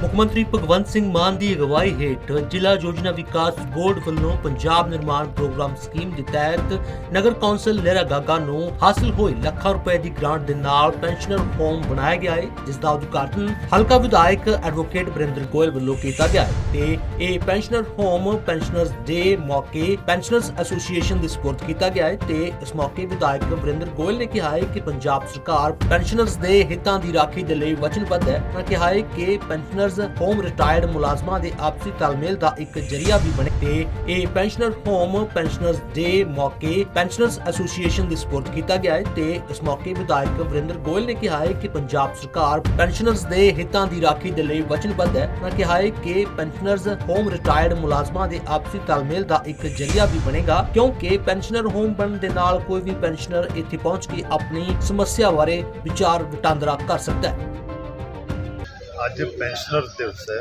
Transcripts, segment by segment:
ਮੁੱਖ ਮੰਤਰੀ ਭਗਵੰਤ ਸਿੰਘ ਮਾਨ ਦੀ ਅਗਵਾਈ ਹੇਠ ਜ਼ਿਲ੍ਹਾ ਯੋਜਨਾ ਵਿਕਾਸ ਬੋਰਡ ਵੱਲੋਂ ਪੰਜਾਬ ਨਿਰਮਾਣ ਪ੍ਰੋਗਰਾਮ ਸਕੀਮ ਦੇ ਤਹਿਤ ਨਗਰ ਕੌਂਸਲ ਲਹਿਰਾ ਗਾਗਾ ਨੂੰ ਹਾਸਲ ਹੋਈ ਲੱਖਾਂ ਰੁਪਏ ਦੀ ਗ੍ਰਾਂਟ ਦੇ ਨਾਲ ਪੈਨਸ਼ਨਰ ਹੋਮ ਬਣਾਇਆ ਗਿਆ ਹੈ, ਜਿਸ ਦਾ ਉਦਘਾਟਨ ਹਲਕਾ ਵਿਧਾਇਕ ਐਡਵੋਕੇਟ ਬਰਿੰਦਰ ਗੋਇਲ ਵੱਲੋਂ ਕੀਤਾ ਗਿਆ ਹੈ ਤੇ ਇਹ ਪੈਨਸ਼ਨਰ ਹੋਮ ਪੈਨਸ਼ਨਰਸ ਡੇ ਮੌਕੇ ਪੈਨਸ਼ਨਰਸ ਐਸੋਸੀਏਸ਼ਨ ਦੇ ਸਪੋਰਟ ਕੀਤਾ ਗਿਆ ਹੈ ਤੇ ਇਸ ਮੌਕੇ ਵਿਧਾਇਕ ਬਰਿੰਦਰ ਗੋਇਲ ਨੇ ਕਿਹਾ ਹੈ ਕਿ ਪੰਜਾਬ ਸਰਕਾਰ ਪੈਨਸ਼ਨਰਸ ਦੇ ਹਿੱਤਾਂ ਦੀ ਰਾਖੀ ਦੇ ਲਈ ਵਚਨਬੱਧ ਹੈ। ਉਹਨਾਂ ਕਿਹਾ ਹੈ ਕਿ ਪੈਨਸ਼ਨਰਸ ਹੋਮ ਰਿਟਾਇਰਡ ਮੁਲਾਜ਼ਮਾਂ ਦੇ ਆਪਸੀ ਤਾਲਮੇਲ ਦਾ ਇੱਕ ਜਰੀਆ ਵੀ ਬਣੇ ਤੇ ਇਹ ਪੈਨਸ਼ਨਰ ਹੋਮ ਪੈਨਸ਼ਨਰਸ ਡੇ ਮੌਕੇ ਪੈਨਸ਼ਨਰਸ ਐਸੋਸੀਏਸ਼ਨ ਦੇ ਸਪੋਰਟ ਕੀਤਾ ਗਿਆ ਹੈ ਤੇ ਇਸ ਮੌਕੇ ਵਿਧਾਇਕ ਵਰਿੰਦਰ ਗੋਇਲ ਨੇ ਕਿਹਾ ਹੈ ਕਿ ਪੰਜਾਬ ਸਰਕਾਰ ਪੈਨਸ਼ਨਰਸ ਦੇ ਹਿੱਤਾਂ ਦੀ ਰਾਖੀ ਦੇ ਲਈ ਵਚਨਬੱਧ ਹੈ। ਉਹਨਾਂ ਕਿਹਾ ਹੈ ਕਿ ਪੈਨਸ਼ਨਰਸ ਹੋਮ ਰਿਟਾਇਰਡ ਮੁਲਾਜ਼ਮਾਂ ਦੇ ਆਪਸੀ ਤਾਲਮੇਲ ਦਾ ਇੱਕ ਜਰੀਆ ਵੀ ਬਣੇਗਾ ਕਿਉਂਕਿ ਪੈਨਸ਼ਨਰ ਹੋਮ ਬਣਨ ਦੇ ਨਾਲ ਕੋਈ ਵੀ ਪੈਨਸ਼ਨਰ ਇੱਥੇ ਪਹੁੰਚ ਕੇ ਆਪਣੀ ਸਮੱਸਿਆ ਬਾਰੇ ਵਿਚਾਰ ਵਟਾਂਦਰਾ ਕਰ ਸਕਦਾ ਹੈ। ਅੱਜ ਪੈਨਸ਼ਨਰ ਦਿਵਸ ਹੈ।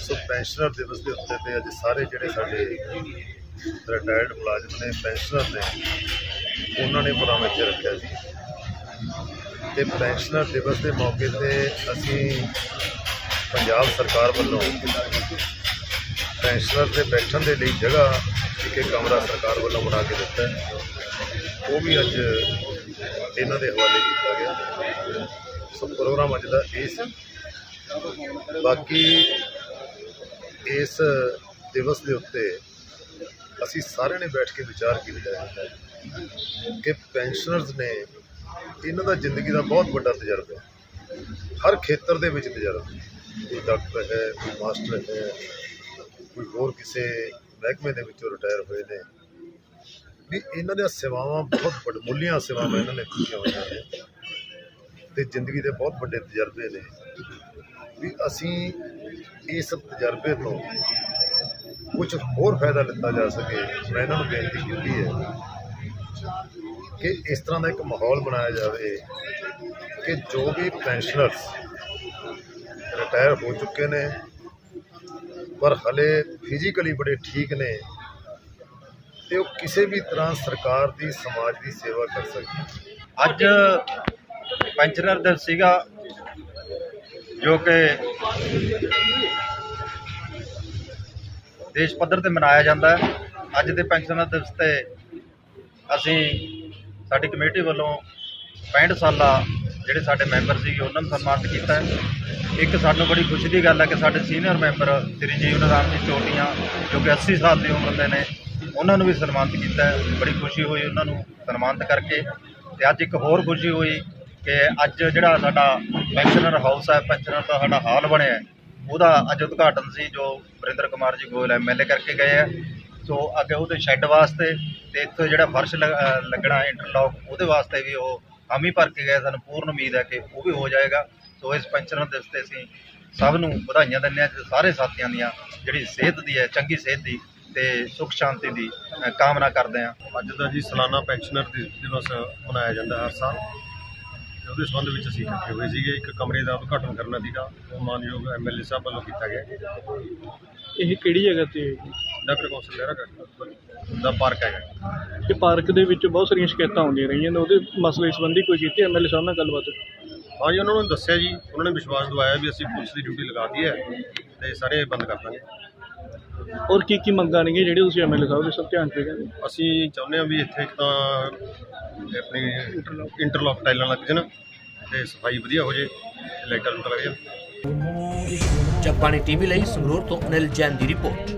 ਸੋ ਪੈਨਸ਼ਨਰ ਦਿਵਸ ਦੇ ਉੱਤੇ ਤੇ ਅੱਜ ਸਾਰੇ ਜਿਹੜੇ ਸਾਡੇ ਰਿਟਾਇਰਡ ਮੁਲਾਜ਼ਮ ਨੇ, ਪੈਨਸ਼ਨਰ ਨੇ, ਉਹਨਾਂ ਨੇ ਪ੍ਰੋਗਰਾਮ ਇੱਥੇ ਰੱਖਿਆ ਸੀ। ਤੇ ਪੈਨਸ਼ਨਰ ਦਿਵਸ ਦੇ ਮੌਕੇ ਤੇ ਅਸੀਂ ਪੰਜਾਬ ਸਰਕਾਰ ਵੱਲੋਂ ਪੈਨਸ਼ਨਰ ਦੇ ਬੈਠਣ ਦੇ ਲਈ ਜਗ੍ਹਾ ਇੱਕ ਕਮਰਾ ਸਰਕਾਰ ਵੱਲੋਂ ਬਣਾ ਕੇ ਦਿੱਤਾ ਉਹ ਵੀ ਅੱਜ ਇਹਨਾਂ ਦੇ ਹਵਾਲੇ ਕੀਤਾ ਗਿਆ। ਸੋ ਪ੍ਰੋਗਰਾਮ ਅੱਜ ਦਾ ਇਹ ਸੀ। ਬਾਕੀ ਇਸ ਦਿਵਸ ਦੇ ਉੱਤੇ ਅਸੀਂ ਸਾਰਿਆਂ ਨੇ ਬੈਠ ਕੇ ਵਿਚਾਰ ਕੀਤਾ ਹੈ ਕਿ ਪੈਨਸ਼ਨਰਸ ਨੇ ਇਹਨਾਂ ਦਾ ਜ਼ਿੰਦਗੀ ਦਾ ਬਹੁਤ ਵੱਡਾ ਤਜਰਬਾ ਹਰ ਖੇਤਰ ਦੇ ਵਿੱਚ ਤਜਰਬਾ ਕੋਈ ਡਾਕਟਰ ਹੈ, ਕੋਈ ਮਾਸਟਰ ਹੈ, ਕੋਈ ਹੋਰ ਕਿਸੇ ਮਹਿਕਮੇ ਦੇ ਵਿੱਚੋਂ ਰਿਟਾਇਰ ਹੋਏ ਨੇ। ਵੀ ਇਹਨਾਂ ਦੀਆਂ ਸੇਵਾਵਾਂ ਬਹੁਤ ਵੱਡਮੁੱਲੀਆਂ ਸੇਵਾਵਾਂ ਇਹਨਾਂ ਨੇ ਕੀਤੀਆਂ ਹੋਈਆਂ ਨੇ। ਤੇ ਜ਼ਿੰਦਗੀ ਦੇ ਬਹੁਤ ਵੱਡੇ ਤਜਰਬੇ ਨੇ। ਵੀ ਅਸੀਂ ਇਸ ਤਜਰਬੇ ਤੋਂ ਕੁਝ ਹੋਰ ਫਾਇਦਾ ਲਿੱਤਾ ਜਾ ਸਕੇ। ਮੈਂ ਇਹਨਾਂ ਨੂੰ ਬੇਨਤੀ ਕੀਤੀ ਹੈ ਕਿ ਇਸ ਤਰ੍ਹਾਂ ਦਾ ਇੱਕ ਮਾਹੌਲ ਬਣਾਇਆ ਜਾਵੇ ਕਿ ਜੋ ਵੀ ਪੈਨਸ਼ਨਰਸ ਰਿਟਾਇਰ ਹੋ ਚੁੱਕੇ ਨੇ, ਪਰ ਹਲੇ ਫਿਜ਼ੀਕਲੀ ਬੜੇ ਠੀਕ ਨੇ ਤੇ ਉਹ ਕਿਸੇ ਵੀ ਤਰ੍ਹਾਂ ਸਰਕਾਰ ਦੀ, ਸਮਾਜ ਦੀ ਸੇਵਾ ਕਰ ਸਕਣ। ਅੱਜ ਪੈਨਸ਼ਨਰ ਦਿਵਸ ਸੀਗਾ, ਜੋ ਕਿ ਦੇਸ਼ ਪੱਧਰ ਤੇ ਮਨਾਇਆ ਜਾਂਦਾ ਹੈ। ਅੱਜ ਦੇ ਪੈਨਸ਼ਨਰ ਦਿਵਸ ਤੇ ਅਸੀਂ ਸਾਡੀ ਕਮੇਟੀ ਵੱਲੋਂ 65 ਸਾਲਾ ਜਿਹੜੇ ਸਾਡੇ ਮੈਂਬਰ ਸੀਗੇ, ਉਹਨਾਂ ਨੂੰ ਸਨਮਾਨਿਤ ਕੀਤਾ ਹੈ। ਇੱਕ ਸਾਨੂੰ ਬੜੀ ਖੁਸ਼ੀ ਦੀ ਗੱਲ ਹੈ ਕਿ ਸਾਡੇ ਸੀਨੀਅਰ ਮੈਂਬਰ ਸ੍ਰੀ ਜੀਵਨ ਰਾਮ ਜੀ ਚੋਟੀਆਂ, ਜੋ ਕਿ 80 ਸਾਲ ਦੀ ਉਮਰ ਦੇ ਨੇ, ਉਹਨਾਂ ਨੂੰ ਵੀ ਸਨਮਾਨਿਤ ਕੀਤਾ ਹੈ। ਬੜੀ ਖੁਸ਼ੀ ਹੋਈ ਉਹਨਾਂ ਨੂੰ ਸਨਮਾਨਿਤ ਕਰਕੇ ਤੇ ਅੱਜ ਇੱਕ ਹੋਰ ਖੁਸ਼ੀ ਹੋਈ ਕਿ ਅੱਜ ਜਿਹੜਾ ਸਾਡਾ ਪੈਨਸ਼ਨਰ ਹਾਊਸ ਹੈ, ਪੈਨਸ਼ਨਰ ਦਾ ਸਾਡਾ ਹਾਲ ਬਣਿਆ ਉਹਦਾ ਅੱਜ ਉਦਘਾਟਨ ਸੀ ਜੋ ਵਰਿੰਦਰ ਕੁਮਾਰ ਜੀ ਗੋਇਲ ਐਮਐਲਏ ਕਰਕੇ ਗਏ ਆ। ਸੋ ਅੱਗੇ ਉਹਦੇ ਸ਼ੈੱਡ ਵਾਸਤੇ ਤੇ ਇੱਥੇ ਜਿਹੜਾ ਫਰਸ਼ ਲੱਗ- ਲੱਗਣਾ ਇੰਟਰਲੌਕ ਉਹਦੇ ਵਾਸਤੇ ਵੀ ਉਹ ਹਾਮੀ ਭਰ ਕੇ ਗਏ ਸਾਨੂੰ। ਪੂਰਨ ਉਮੀਦ ਹੈ ਕਿ ਉਹ ਵੀ ਹੋ ਜਾਏਗਾ। ਸੋ ਇਸ ਪੈਨਸ਼ਨਰ ਦਿਵਸ ਤੇ ਅਸੀਂ ਸਭ ਨੂੰ ਵਧਾਈਆਂ ਦਿੰਦੇ ਹਾਂ ਸਾਰੇ ਸਾਥੀਆਂ ਦੀਆਂ ਜਿਹੜੀ ਸਿਹਤ ਦੀ ਹੈ, ਚੰਗੀ ਸਿਹਤ ਦੀ ਤੇ ਸੁਖ ਸ਼ਾਂਤੀ ਦੀ ਕਾਮਨਾ ਕਰਦੇ ਹਾਂ। ਅੱਜ ਦਾ ਜੀ ਸਾਲਾਨਾ ਪੈਨਸ਼ਨਰ ਦਿਵਸ ਮਨਾਇਆ ਜਾਂਦਾ ਹਰ ਸਾਲ। ਉਹਦੇ ਸੰਬੰਧ ਵਿੱਚ ਅਸੀਂ ਇਕੱਠੇ ਹੋਏ ਸੀਗੇ। ਇੱਕ ਕਮਰੇ ਦਾ ਉਦਘਾਟਨ ਕਰਨਾ ਸੀਗਾ। ਉਹ ਮਾਨਯੋਗ ਐਮਐਲਏ ਸਾਹਿਬ ਵੱਲੋਂ ਕੀਤਾ ਗਿਆ। ਇਹ ਕਿਹੜੀ ਜਗ੍ਹਾ ਤੇ? ਨਗਰ ਕੌਂਸਲ ਲਹਿਰਾ ਦਾ ਪਾਰਕ ਹੈਗਾ। ਇਹ ਪਾਰਕ ਦੇ ਵਿੱਚ ਬਹੁਤ ਸਾਰੀਆਂ ਸ਼ਿਕਾਇਤਾਂ ਆਉਂਦੀਆਂ ਰਹੀਆਂ ਨੇ। ਉਹਦੇ ਮਸਲੇ ਸੰਬੰਧੀ ਕੋਈ ਕੀਤੀ ਐਮਐਲਏ ਸਾਹਿਬ ਨਾਲ ਗੱਲਬਾਤ? ਹਾਂ ਜੀ ਉਹਨਾਂ ਨੂੰ ਦੱਸਿਆ ਜੀ। ਉਹਨਾਂ ਨੇ ਵਿਸ਼ਵਾਸ ਦਿਵਾਇਆ ਵੀ ਅਸੀਂ ਪੁਲਿਸ ਦੀ ਡਿਊਟੀ ਲਗਾਤੀ ਹੈ ਤੇ ਸਾਰੇ ਬੰਦ ਕਰ ਦਾਂਗੇ। ਔਰ ਕੀ ਕੀ ਮੰਗਾਂ ਨੇਗੀਆਂ ਜਿਹੜੇ ਤੁਸੀਂ ਐਮਐਲਏ ਸਾਹਿਬ ਦੇ ਸਭ ਧਿਆਨ ਚ ਕਹਿੰਦੇ ਅਸੀਂ ਚਾਹੁੰਦੇ ਹਾਂ ਵੀ ਇੱਥੇ ਇੱਕ ਤਾਂ ਆਪਣੀ ਇੰਟਰਲੌਕ ਟਾਈਲਾਂ ਲੱਗ ਜਾਣ ਤੇ ਸਫ਼ਾਈ ਵਧੀਆ ਹੋ ਜੇ ਲਾਈਟਾਂ ਲੂਟਾਂ ਲੱਗੀਆਂ। ਜਗਬਾਣੀ ਟੀਵੀ ਲਈ ਸੰਗਰੂਰ ਤੋਂ ਅਨਿਲ ਜੈਨ ਦੀ ਰਿਪੋਰਟ।